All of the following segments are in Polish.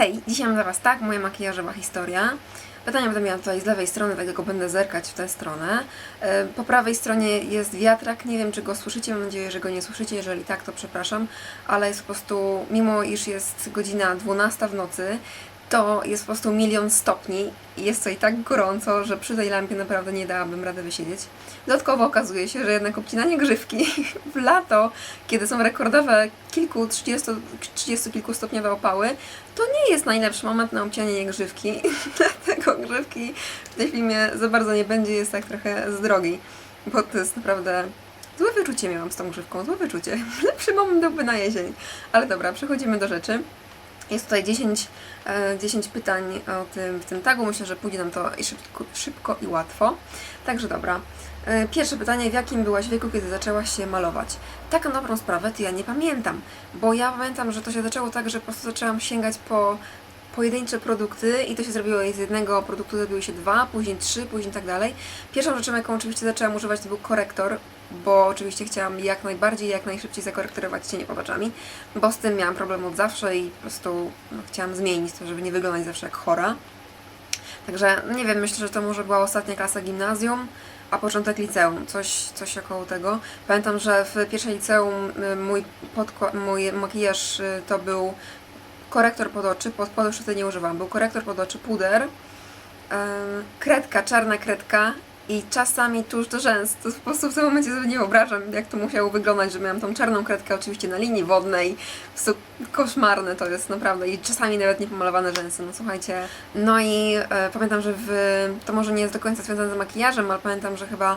Hej, dzisiaj mam dla Was tak, moja makijażowa historia. Pytania będę miała tutaj z lewej strony, dlatego będę zerkać w tę stronę. E, Po prawej stronie jest wiatrak, nie wiem czy go słyszycie, mam nadzieję, że go nie słyszycie, jeżeli tak to przepraszam, ale jest po prostu, mimo iż jest godzina 12 w nocy, to jest po prostu milion stopni i jest tutaj tak gorąco, że przy tej lampie naprawdę nie dałabym rady wysiedzieć. Dodatkowo okazuje się, że jednak obcinanie grzywki w lato, kiedy są rekordowe kilku, 30, 30 kilkustopniowe opały, to nie jest najlepszy moment na obcinanie grzywki. Dlatego grzywki w tej filmie za bardzo nie będzie, jest tak trochę z drogi, bo to jest naprawdę złe wyczucie miałam z tą grzywką, złe wyczucie. Lepszy moment byłby na jesień. Ale dobra, przechodzimy do rzeczy. Jest tutaj 10, e, 10 pytań o tym, w tym tagu. Myślę, że pójdzie nam to szybko, szybko i łatwo. Także dobra. E, Pierwsze pytanie, w jakim byłaś wieku, kiedy zaczęłaś się malować? Tak na dobrą sprawę, to ja nie pamiętam, bo ja pamiętam, że to się zaczęło tak, że po prostu zaczęłam sięgać po pojedyncze produkty i to się zrobiło z jednego produktu zrobiły się dwa, później trzy, później tak dalej. Pierwszą rzeczą, jaką oczywiście zaczęłam używać, to był korektor, bo oczywiście chciałam jak najbardziej, jak najszybciej zakorektorować cienie pod oczami, bo z tym miałam problem od zawsze i po prostu no, chciałam zmienić to, żeby nie wyglądać zawsze jak chora. Także nie wiem, myślę, że to może była ostatnia klasa gimnazjum, a początek liceum, coś, coś około tego. Pamiętam, że w pierwszej liceum y, mój, mój makijaż y, to był korektor pod oczy, pod, pod oczy nie używam, był korektor pod oczy, puder, kredka, czarna kredka i czasami tuż do rzęs. To po prostu w tym momencie sobie nie wyobrażam, jak to musiało wyglądać, że miałam tą czarną kredkę oczywiście na linii wodnej. Po prostu koszmarne to jest naprawdę i czasami nawet niepomalowane rzęsy, no słuchajcie. No i e, pamiętam, że w, to może nie jest do końca związane z makijażem, ale pamiętam, że chyba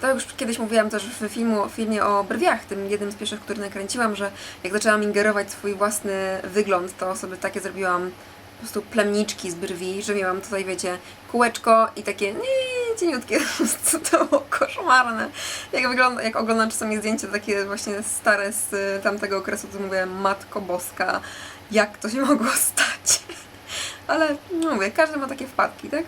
to już kiedyś mówiłam też w filmu, filmie o brwiach, tym jednym z pierwszych, który nakręciłam, że jak zaczęłam ingerować swój własny wygląd, to sobie takie zrobiłam po prostu plemniczki z brwi, że miałam tutaj, wiecie, kółeczko i takie nie, cieniutkie, to było koszmarne. Jak wygląda, jak oglądam czasami zdjęcia takie właśnie stare z y, tamtego okresu, to mówię, matko boska, jak to się mogło stać. Ale no mówię, każdy ma takie wpadki, tak?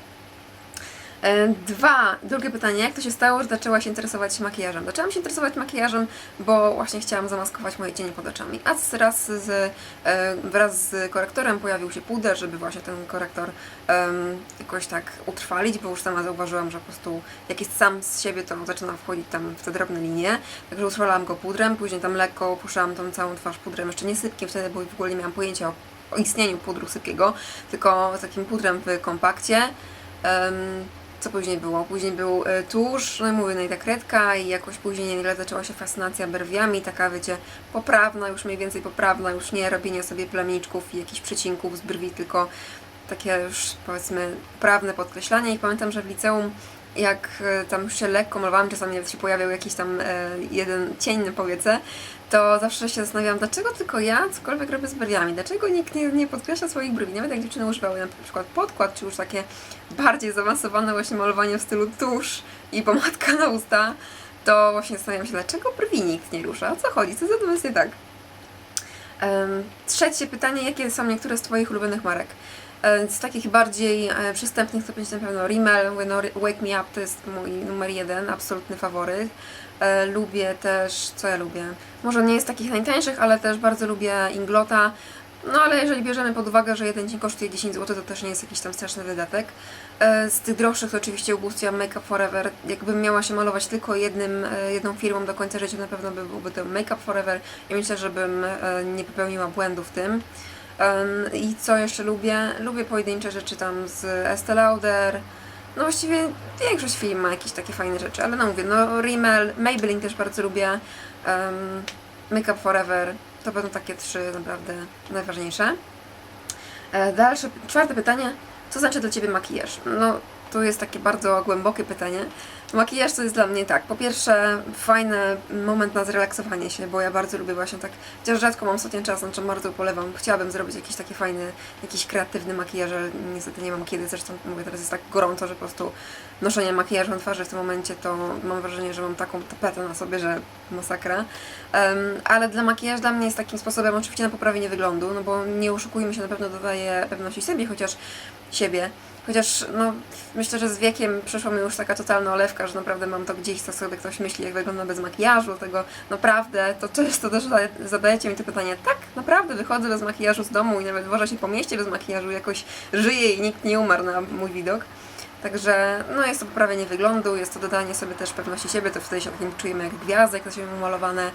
E, Dwa, drugie pytanie, jak to się stało, że interesować się makijażem? Zaczęłam się interesować makijażem, bo właśnie chciałam zamaskować moje cienie pod oczami. A wraz z, e, wraz z korektorem pojawił się puder, żeby właśnie ten korektor em, jakoś tak utrwalić, bo już sama zauważyłam, że po prostu jak jest sam z siebie, to zaczyna wchodzić tam w te drobne linie. Także utrwalałam go pudrem, później tam lekko opuszczałam tą całą twarz pudrem, jeszcze nie sypkiem wtedy, bo w ogóle nie miałam pojęcia o, o istnieniu pudru sypkiego, tylko takim pudrem w kompakcie. Em, co później było? Później był e, tusz, no i mówię, no i ta kredka i jakoś później nagle zaczęła się fascynacja brwiami, taka wiecie, poprawna, już mniej więcej poprawna, już nie robienie sobie plamiczków i jakichś przecinków z brwi, tylko takie już powiedzmy poprawne podkreślanie i pamiętam, że w liceum jak e, tam się lekko malowałam, czasami nawet się pojawiał jakiś tam e, jeden cień na powiece, to zawsze się zastanawiałam, dlaczego tylko ja cokolwiek robię z brwiami, dlaczego nikt nie, nie podkreśla swoich brwi, nawet jak dziewczyny używały na przykład podkład, czy już takie bardziej zaawansowane właśnie malowanie w stylu tusz i pomadka na usta, to właśnie zastanawiam się, dlaczego brwi nikt nie rusza, o co chodzi, co za jest nie tak. Em, Trzecie pytanie, jakie są niektóre z Twoich ulubionych marek? E, Z takich bardziej e, przystępnych to będzie na pewno Rimmel, no, Wake Me Up to jest mój numer jeden, absolutny faworyt. E, Lubię też, co ja lubię? Może nie jest takich najtańszych, ale też bardzo lubię Inglota. No ale jeżeli bierzemy pod uwagę, że jeden dzień kosztuje 10 zł, to też nie jest jakiś tam straszny wydatek. E, Z tych droższych to oczywiście ubóstwiam Make Up Forever. Jakbym miała się malować tylko jednym, e, jedną firmą do końca życia, na pewno by byłby to Make Up Forever i myślę, że bym e, nie popełniła błędu w tym. I co jeszcze lubię? Lubię pojedyncze rzeczy tam z Estee Lauder. No właściwie większość firm ma jakieś takie fajne rzeczy, ale no mówię, no Rimmel, Maybelline też bardzo lubię, um, Make Up Forever, to będą takie trzy naprawdę najważniejsze. E, Dalsze, czwarte pytanie, co znaczy dla Ciebie makijaż? No, to jest takie bardzo głębokie pytanie. Makijaż to jest dla mnie tak, po pierwsze fajny moment na zrelaksowanie się, bo ja bardzo lubię właśnie tak, chociaż rzadko mam ostatnio czas, na czym bardzo polewam, chciałabym zrobić jakiś taki fajny, jakiś kreatywny makijaż, ale niestety nie mam kiedy, zresztą mówię, teraz jest tak gorąco, że po prostu noszenie makijażu na twarzy w tym momencie to mam wrażenie, że mam taką tapetę na sobie, że masakra. Em, ale dla makijaż dla mnie jest takim sposobem oczywiście na poprawienie wyglądu, no bo nie oszukujmy się, na pewno dodaje pewności siebie, chociaż siebie, Chociaż no, myślę, że z wiekiem przyszła mi już taka totalna olewka, że naprawdę mam to gdzieś, co sobie ktoś myśli, jak wygląda bez makijażu, tego naprawdę, to często też zada- zadajecie mi to pytanie, tak, naprawdę wychodzę bez makijażu z domu i nawet wożę się po mieście bez makijażu, jakoś żyję i nikt nie umarł na mój widok. Także no jest to poprawienie wyglądu, jest to dodanie sobie też pewności siebie, to wtedy się takim czujemy jak gwiazdy, jak się umalowane.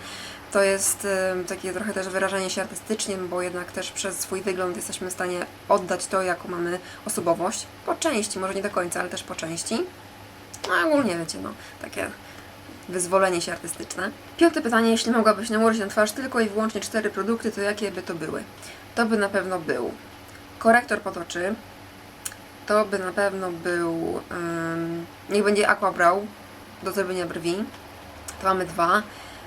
To jest takie trochę też wyrażanie się artystycznie, bo jednak też przez swój wygląd jesteśmy w stanie oddać to, jaką mamy osobowość. Po części, może nie do końca, ale też po części. No ogólnie wiecie, no takie wyzwolenie się artystyczne. Piąte pytanie, jeśli mogłabyś nałożyć na twarz tylko i wyłącznie cztery produkty, to jakie by to były? To by na pewno był korektor pod oczy, to by na pewno był, um, niech będzie Aqua Brow do zrobienia brwi. To mamy dwa.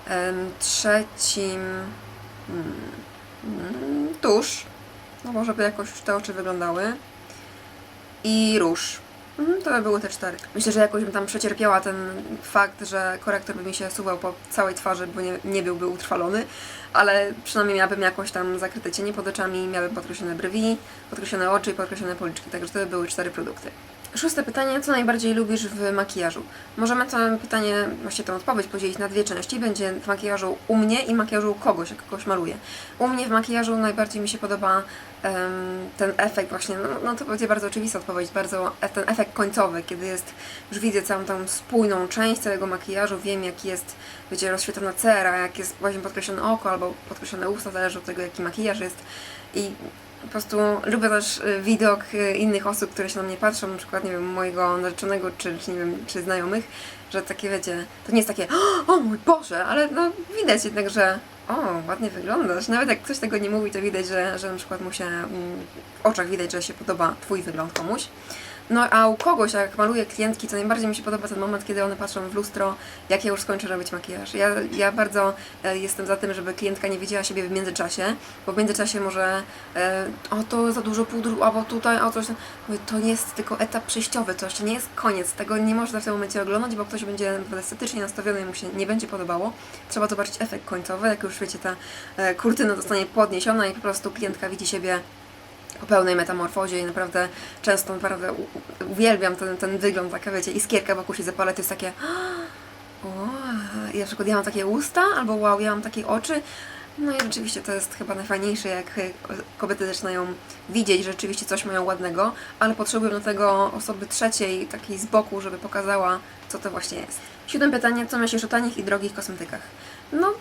Em, trzecim mm, tusz, no może by jakoś te oczy wyglądały. I róż. Mhm, to by były te cztery. Myślę, że jakoś bym tam przecierpiała ten fakt, że korektor by mi się suwał po całej twarzy, bo nie, nie byłby utrwalony, ale przynajmniej miałabym jakoś tam zakryte cienie pod oczami, miałabym podkreślone brwi, podkreślone oczy i podkreślone policzki, także to by były cztery produkty. Szóste pytanie, co najbardziej lubisz w makijażu? Możemy to pytanie, właściwie tę odpowiedź podzielić na dwie części. Będzie w makijażu u mnie i makijażu kogoś, jak kogoś maluję. U mnie w makijażu najbardziej mi się podoba em, ten efekt właśnie, no, no to będzie bardzo oczywista odpowiedź, bardzo e- ten efekt końcowy, kiedy jest, już widzę całą tą spójną część całego makijażu, wiem jak jest, wiecie, rozświetlona cera, jak jest właśnie podkreślone oko albo podkreślone usta, zależy od tego jaki makijaż jest i po prostu lubię też y, widok y, innych osób, które się na mnie patrzą, na przykład, nie wiem, mojego narzeczonego, czy, czy nie wiem, czy znajomych, że takie, wiecie, to nie jest takie, o mój Boże, ale no widać jednak, że o, ładnie wyglądasz. Nawet jak ktoś tego nie mówi, to widać, że, że na przykład mu się w oczach widać, że się podoba Twój wygląd komuś. No a u kogoś, jak maluję klientki, to najbardziej mi się podoba ten moment, kiedy one patrzą w lustro, jak ja już skończę robić makijaż. Ja, ja bardzo e, jestem za tym, żeby klientka nie widziała siebie w międzyczasie, bo w międzyczasie może e, o to za dużo pudru, albo tutaj, o coś. tam. To jest tylko etap przejściowy, to jeszcze nie jest koniec. Tego nie można w tym momencie oglądać, bo ktoś będzie estetycznie nastawiony i mu się nie będzie podobało. Trzeba zobaczyć efekt końcowy, jak już wiecie, ta e, kurtyna zostanie podniesiona i po prostu klientka widzi siebie po pełnej metamorfozie i naprawdę często naprawdę uwielbiam ten, ten wygląd, taka wiecie, iskierka wokół się zapala, to jest takie o, i na przykład ja mam takie usta, albo wow, ja mam takie oczy. No i rzeczywiście to jest chyba najfajniejsze, jak e, kobiety zaczynają widzieć, że rzeczywiście coś mają ładnego, ale potrzebują do tego osoby trzeciej, takiej z boku, żeby pokazała, co to właśnie jest. Siódme pytanie, co myślisz o tanich i drogich kosmetykach? No,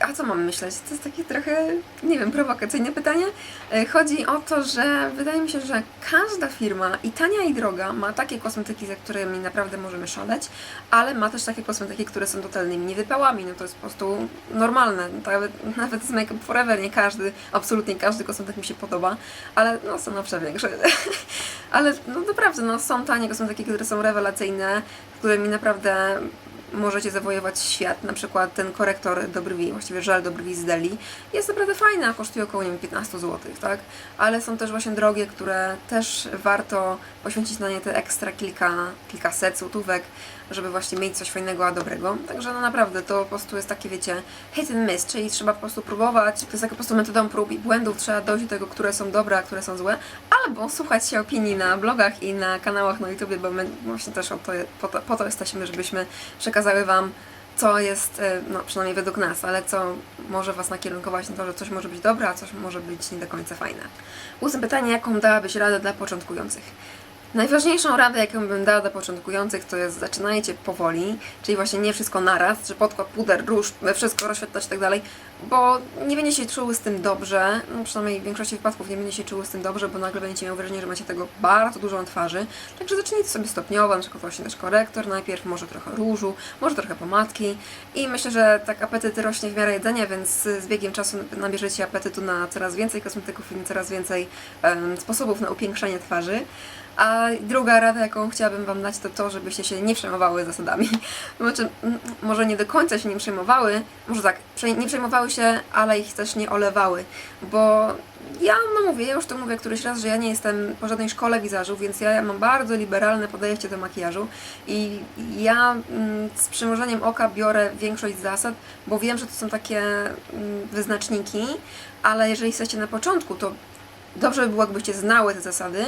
a co mam myśleć? To jest takie trochę, nie wiem, prowokacyjne pytanie. E, Chodzi o to, że wydaje mi się, że każda firma, i tania, i droga, ma takie kosmetyki, za którymi naprawdę możemy szaleć, ale ma też takie kosmetyki, które są totalnymi niewypałami. No to jest po prostu normalne. Nawet, nawet z Make Up Forever nie każdy, absolutnie każdy kosmetyk mi się podoba, ale no są lepsze, większe. ale no naprawdę, no są tanie kosmetyki, które są rewelacyjne, którymi naprawdę możecie zawojować świat. Na przykład ten korektor do brwi, właściwie żel do brwi z Deli jest naprawdę fajny, a kosztuje około nie wiem, 15 zł, tak? Ale są też właśnie drogie, które też warto poświęcić na nie te ekstra kilka, kilkaset złotówek, żeby właśnie mieć coś fajnego, a dobrego. Także no naprawdę to po prostu jest takie, wiecie, hit and miss, czyli trzeba po prostu próbować. To jest taka po prostu metodą prób i błędów, trzeba dojść do tego, które są dobre, a które są złe, albo słuchać się opinii na blogach i na kanałach na YouTube, bo my właśnie też to, po, to, po to jesteśmy, żebyśmy przekazały Wam co jest, e, no przynajmniej według nas, ale co może Was nakierunkować na to, że coś może być dobre, a coś może być nie do końca fajne. Ósme pytanie, jaką dałabyś radę dla początkujących? Najważniejszą radę, jaką bym dała dla początkujących, to jest zaczynajcie powoli, czyli właśnie nie wszystko naraz, że podkład, puder, róż, wszystko rozświetlać i tak dalej, bo nie będzie się czuły z tym dobrze, no przynajmniej w większości wypadków nie będzie się czuły z tym dobrze, bo nagle będziecie miał wrażenie, że macie tego bardzo dużo na twarzy, także zacznijcie sobie stopniowo, na przykład właśnie też korektor najpierw, może trochę różu, może trochę pomadki i myślę, że tak apetyt rośnie w miarę jedzenia, więc z biegiem czasu nabierzecie apetytu na coraz więcej kosmetyków i coraz więcej em, sposobów na upiększanie twarzy. A druga rada, jaką chciałabym Wam dać, to to, żebyście się nie przejmowały zasadami. Znaczy, może nie do końca się nie przejmowały, może tak, nie przejmowały się, ale ich też nie olewały, bo ja, no mówię, ja już to mówię któryś raz, że ja nie jestem po żadnej szkole wizażu, więc ja mam bardzo liberalne podejście do makijażu i ja z przymrużeniem oka biorę większość zasad, bo wiem, że to są takie wyznaczniki, ale jeżeli jesteście na początku, to dobrze by było, jakbyście znały te zasady,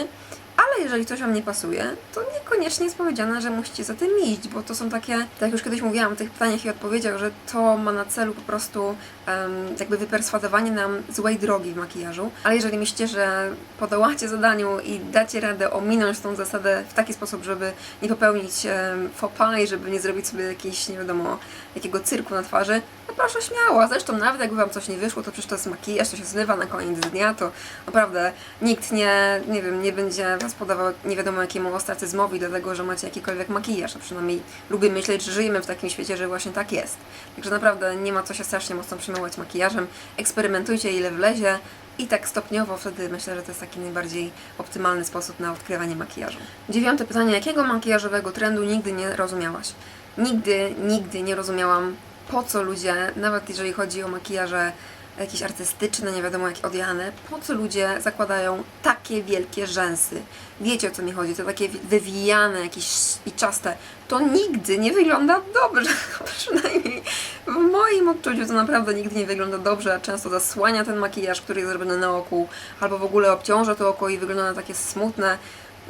ale jeżeli coś Wam nie pasuje, to niekoniecznie jest powiedziane, że musicie za tym iść, bo to są takie, tak jak już kiedyś mówiłam w tych pytaniach i odpowiedziach, że to ma na celu po prostu em, jakby wyperswadowanie nam złej drogi w makijażu, ale jeżeli myślicie, że podołacie zadaniu i dacie radę ominąć tą zasadę w taki sposób, żeby nie popełnić em, faux pas i żeby nie zrobić sobie jakiejś, nie wiadomo, jakiego cyrku na twarzy, no proszę śmiało. Zresztą nawet jakby Wam coś nie wyszło, to przecież to jest makijaż, to się zmywa na koniec dnia, to naprawdę nikt nie, nie wiem, nie będzie Was podawał nie wiadomo jakiemu ostracyzmowi do tego, że macie jakikolwiek makijaż, a przynajmniej lubię myśleć, że żyjemy w takim świecie, że właśnie tak jest. Także naprawdę nie ma co się strasznie mocno przejmować makijażem, eksperymentujcie ile wlezie i tak stopniowo wtedy myślę, że to jest taki najbardziej optymalny sposób na odkrywanie makijażu. Dziewiąte pytanie, jakiego makijażowego trendu nigdy nie rozumiałaś? Nigdy, nigdy nie rozumiałam po co ludzie, nawet jeżeli chodzi o makijaże jakieś artystyczne, nie wiadomo jak odjane, po co ludzie zakładają takie wielkie rzęsy? Wiecie o co mi chodzi, to takie wywijane, jakieś szpiczaste. To nigdy nie wygląda dobrze, przynajmniej w moim odczuciu to naprawdę nigdy nie wygląda dobrze, a często zasłania ten makijaż, który jest zrobiony na oku, albo w ogóle obciąża to oko i wygląda na takie smutne.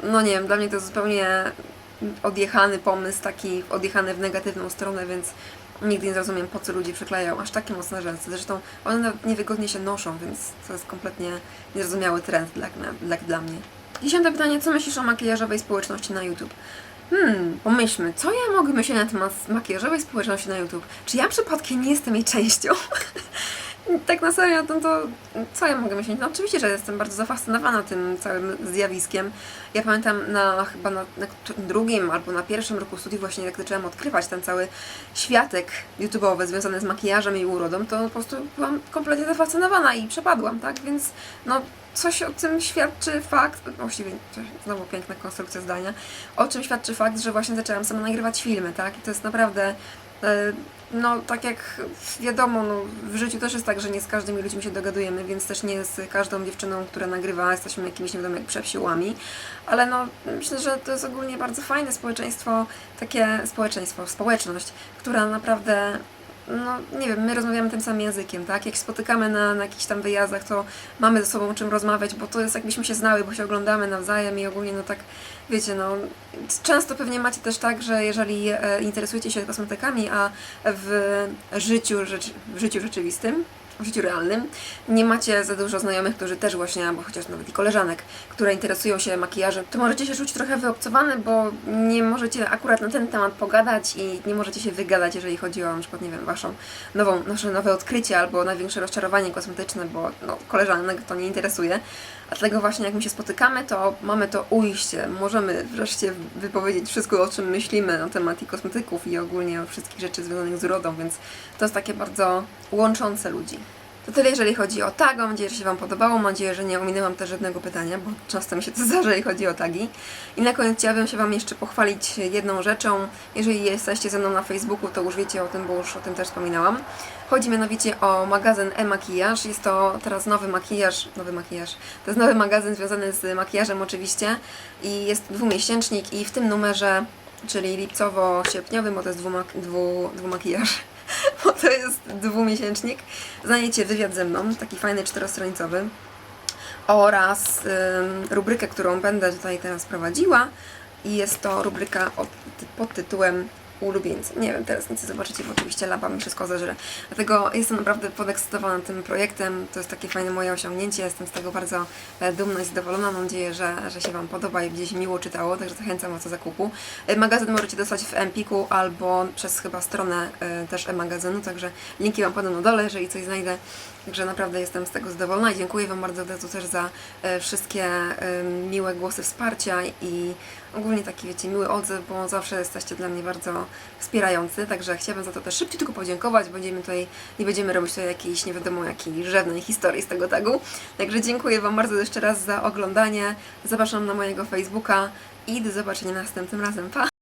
No nie wiem, dla mnie to zupełnie odjechany pomysł, taki odjechany w negatywną stronę, więc nigdy nie zrozumiem, po co ludzie przyklejają aż takie mocne rzęsy. Zresztą one nawet niewygodnie się noszą, więc to jest kompletnie niezrozumiały trend dla, dla, dla mnie. Dziesiąte pytanie, co myślisz o makijażowej społeczności na YouTube? Hmm, pomyślmy, co ja mogę myśleć na temat makijażowej społeczności na YouTube? Czy ja przypadkiem nie jestem jej częścią? tak na serio, no to co ja mogę myśleć? No oczywiście, że jestem bardzo zafascynowana tym całym zjawiskiem. Ja pamiętam na chyba na, na drugim albo na pierwszym roku studiów właśnie jak zaczęłam odkrywać ten cały światek YouTube'owy związany z makijażem i urodą, to po prostu byłam kompletnie zafascynowana i przepadłam, tak? Więc no coś o tym świadczy fakt, właściwie znowu piękna konstrukcja zdania, o czym świadczy fakt, że właśnie zaczęłam sama nagrywać filmy, tak? I to jest naprawdę e, no, tak jak wiadomo, no, w życiu też jest tak, że nie z każdymi ludźmi się dogadujemy, więc też nie z każdą dziewczyną, która nagrywa, jesteśmy jakimiś, nie wiadomo, jak przewsiłami, ale no, myślę, że to jest ogólnie bardzo fajne społeczeństwo, takie społeczeństwo, społeczność, która naprawdę no nie wiem, my rozmawiamy tym samym językiem, tak? Jak się spotykamy na, na jakichś tam wyjazdach, to mamy ze sobą o czym rozmawiać, bo to jest jakbyśmy się znały, bo się oglądamy nawzajem i ogólnie no tak, wiecie, no często pewnie macie też tak, że jeżeli e, interesujecie się kosmetykami, a w życiu, w życiu rzeczywistym, w życiu realnym, nie macie za dużo znajomych, którzy też właśnie, albo chociaż nawet i koleżanek, które interesują się makijażem, to możecie się czuć trochę wyobcowane, bo nie możecie akurat na ten temat pogadać i nie możecie się wygadać, jeżeli chodzi o na przykład, nie wiem, waszą nową, nasze nowe odkrycie albo największe rozczarowanie kosmetyczne, bo no, koleżanek to nie interesuje. Dlatego właśnie jak my się spotykamy, to mamy to ujście. Możemy wreszcie wypowiedzieć wszystko, o czym myślimy na temat i kosmetyków i ogólnie o wszystkich rzeczy związanych z urodą, więc to jest takie bardzo łączące ludzi. To tyle, jeżeli chodzi o tag. Mam nadzieję, że się Wam podobało. Mam nadzieję, że nie ominęłam też żadnego pytania, bo często mi się to zdarza, jeżeli chodzi o tagi. I na koniec chciałabym się Wam jeszcze pochwalić jedną rzeczą. Jeżeli jesteście ze mną na Facebooku, to już wiecie o tym, bo już o tym też wspominałam. Chodzi mianowicie o magazyn e-makijaż. Jest to teraz nowy makijaż, nowy makijaż. To jest nowy magazyn związany z makijażem oczywiście i jest dwumiesięcznik i w tym numerze, czyli lipcowo-sierpniowym, bo to jest dwumak, dwu, dwumakijaż, bo to jest dwumiesięcznik, znajdziecie wywiad ze mną, taki fajny czterostronicowy oraz ym, rubrykę, którą będę tutaj teraz prowadziła i jest to rubryka od, pod tytułem ulubieńcy. Nie wiem, teraz nic nie zobaczycie, bo oczywiście lapa mi wszystko zeżre. Dlatego jestem naprawdę podekscytowana tym projektem. To jest takie fajne moje osiągnięcie. Jestem z tego bardzo e, dumna i zadowolona. Mam nadzieję, że, że się Wam podoba i się miło czytało, także zachęcam Was do zakupu. E, Magazyn możecie dostać w Empiku albo przez chyba stronę e, też e-magazynu, także linki Wam podam na dole, jeżeli coś znajdę. Także naprawdę jestem z tego zadowolona i dziękuję Wam bardzo to też za wszystkie miłe głosy wsparcia i ogólnie taki, wiecie, miły odzew, bo zawsze jesteście dla mnie bardzo wspierający, także chciałabym za to też szybciej tylko podziękować. Będziemy tutaj, nie będziemy robić tutaj jakiejś nie wiadomo jakiej rzewnej historii z tego tagu. Także dziękuję Wam bardzo jeszcze raz za oglądanie. Zapraszam na mojego Facebooka i do zobaczenia następnym razem. Pa!